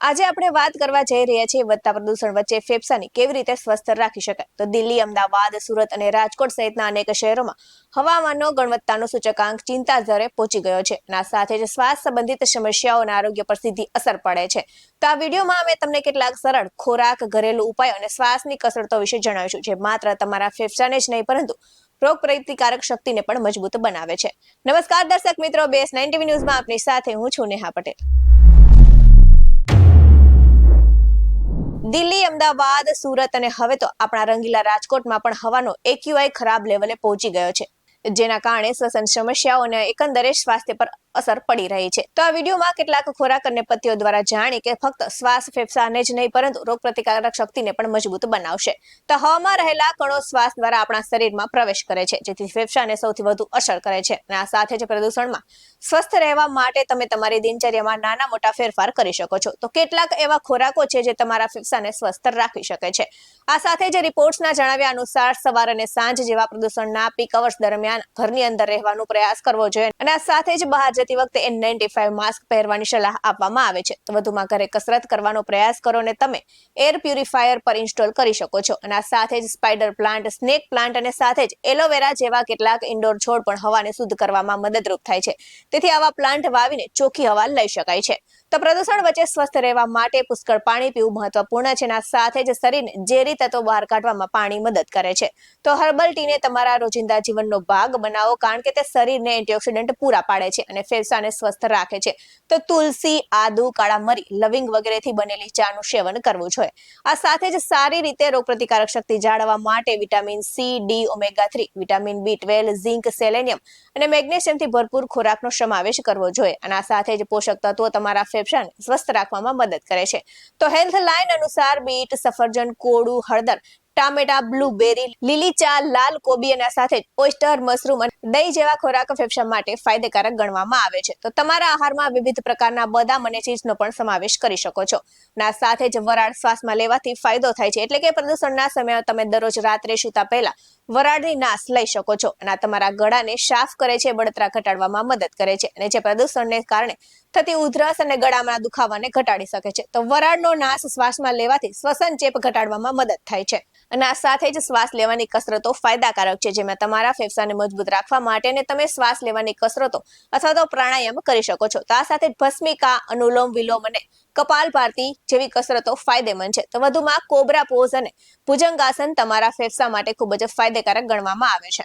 આજે આપણે વાત કરવા જઈ રહ્યા છીએ વધતા પ્રદૂષણ વચ્ચે ફેફસાને કેવી રીતે સ્વસ્થ રાખી શકાય? તો દિલ્હી, અમદાવાદ, સુરત અને રાજકોટ સહિતના અનેક શહેરોમાં હવામાનનો ગુણવત્તાનો સૂચકાંક ચિંતા દરે પહોંચી ગયો છે અને સાથે જ શ્વાસ સંબંધિત સમસ્યાઓ અને આરોગ્ય પર સીધી અસર પડે છે. તો આ વિડીયોમાં અમે તમને કેટલાક સરળ ખોરાક, ઘરેલું ઉપાયો અને શ્વાસની કસરતો વિશે જણાવીશું, જે માત્ર તમારા ફેફસાને જ નહીં, પરંતુ રોગ પ્રતિકારક શક્તિને પણ મજબૂત બનાવે છે. નમસ્કાર દર્શક મિત્રો, બેસ નાઇન ટીવી ન્યૂઝમાં આપની સાથે હું છું નેહા પટેલ. દિલ્હી, અમદાવાદ, સુરત અને હવે તો આપણા રંગીલા રાજકોટમાં પણ હવાનો એક્યુઆઈ ખરાબ લેવલે પહોંચી ગયો છે. જેના કારણે શ્વસન સમસ્યાઓ અને એકંદરે સ્વાસ્થ્ય પર અસર પડી રહી છે. તો આ વિડીયોમાં કેટલાક ખોરાક અને પત્તીઓ દ્વારા જાણી કે ફક્ત શ્વાસ ફેફસાને જ નહીં, પરંતુ રોગ પ્રતિકારક શક્તિને પણ મજબૂત બનાવશે. તો હવામાં રહેલા કણો શ્વાસ દ્વારા આપણા શરીરમાં પ્રવેશ કરે છે, જેથી ફેફસાને સૌથી વધુ અસર કરે છે. અને આ સાથે જ પ્રદૂષણમાં સ્વસ્થ રહેવા માટે તમે તમારી દિનચર્યામાં નાના મોટા ફેરફાર કરી શકો છો. તો કેટલાક એવા ખોરાકો છે જે તમારા ફેફસાને સ્વસ્થ રાખી શકે છે. આ સાથે જ રિપોર્ટ્સના જણાવ્યા અનુસાર સવાર અને સાંજ જેવા પ્રદૂષણના પીક અવર્સ દરમિયાન ઘરની અંદર રહેવાનો પ્રયાસ કરવો જોઈએ અને આ સાથે જ બહાર જતી વખતે એન નાઇન્ટી ફાઈવ માસ્ક પહેરવાની સલાહ આપવામાં આવે છે. વધુમાં ઘરે કસરત કરવાનો પ્રયાસ કરો અને તમે એર પ્યુરિફાયર પર ઇન્સ્ટોલ કરી શકો છો. અને આ સાથે જ સ્પાઈડર પ્લાન્ટ સ્નેક પ્લાન્ટ અને સાથે જ એલોવેરા જેવા કેટલાક ઇન્ડોર છોડ પણ હવાને શુદ્ધ કરવામાં મદદરૂપ થાય છે. તેથી આવા પ્લાન્ટ વાવીને ચોખ્ખી હવા લઈ શકાય છે. તો પ્રદૂષણ વચ્ચે સ્વસ્થ રહેવા માટે પુષ્કળ પાણી પીવું મહત્વપૂર્ણ છે અને સાથે જ શરીરને ઝેરી તત્વો બહાર કાઢવામાં પાણી મદદ કરે છે. તો હર્બલ ટીને તમારા રોજિંદા જીવનનો ભાગ બનાવો કારણ કે તે શરીરને એન્ટીઓક્સિડન્ટ પૂરા પાડે છે અને ફેફસાને સ્વસ્થ રાખે છે. તો તુલસી, આદુ કાળા મરી લવિંગ વગેરેથી બનેલી ચાનું સેવન કરવું જોઈએ. આ સાથે જ સારી રીતે રોગપ્રતિકારક શક્તિ જાળવવા માટે vitamin C, D, omega three, vitamin B twelve, zinc, selenium અને મેગ્નેશિયમથી ભરપૂર ખોરાકનો સમાવેશ કરવો જોઈએ. અને આ સાથે જ પોષક તત્વો તમારા ફેફસાને સ્વસ્થ રાખવામાં મદદ કરે છે. તો હેલ્થ લાઇન અનુસાર બીટ સફરજન કોળું હળદર ટામેટા બ્લુબેરી લીલી ચા, લાલ કોબી અને સાથે જ ઓયસ્ટર મશરૂમ અને દહીં જેવા ખોરાક ફેફસા માટે ફાયદેકારક ગણવામાં આવે છે. તો તમારા આહારમાં વિવિધ પ્રકારના બદામ અને ચીઝનો પણ સમાવેશ કરી શકો છો. ના, સાથે જ વરાળ શ્વાસમાં લેવાથી ફાયદો થાય છે. એટલે કે પ્રદૂષણના સમયે તમે દરરોજ રાત્રે સૂતા પહેલા વરાળની નાશ લઈ શકો છો. અને તમારા ગળાને સાફ કરે છે, બળતરા ઘટાડવામાં મદદ કરે છે અને જે પ્રદૂષણને કારણે થતી ઉધરસ અને ગળામાં દુખાવાને ઘટાડી શકે છે. તો વરાળનો નાશ શ્વાસમાં લેવાથી શ્વસન ચેપ ઘટાડવામાં મદદ થાય છે. અને આ સાથે જ શ્વાસ લેવાની કસરતો ફાયદાકારક છે, જેમાં તમારા ફેફસાને મજબૂત રાખવા માટે અને તમે શ્વાસ લેવાની કસરતો અથવા તો પ્રાણાયામ કરી શકો છો. તો આ સાથે ભસ્મિકા, અનુલોમ વિલોમ અને કપાલભાતી જેવી કસરતો ફાયદેમંદ છે. તો વધુમાં કોબરા પોઝ અને ભુજંગાસન તમારા ફેફસા માટે ખૂબ જ ફાયદેકારક ગણવામાં આવે છે.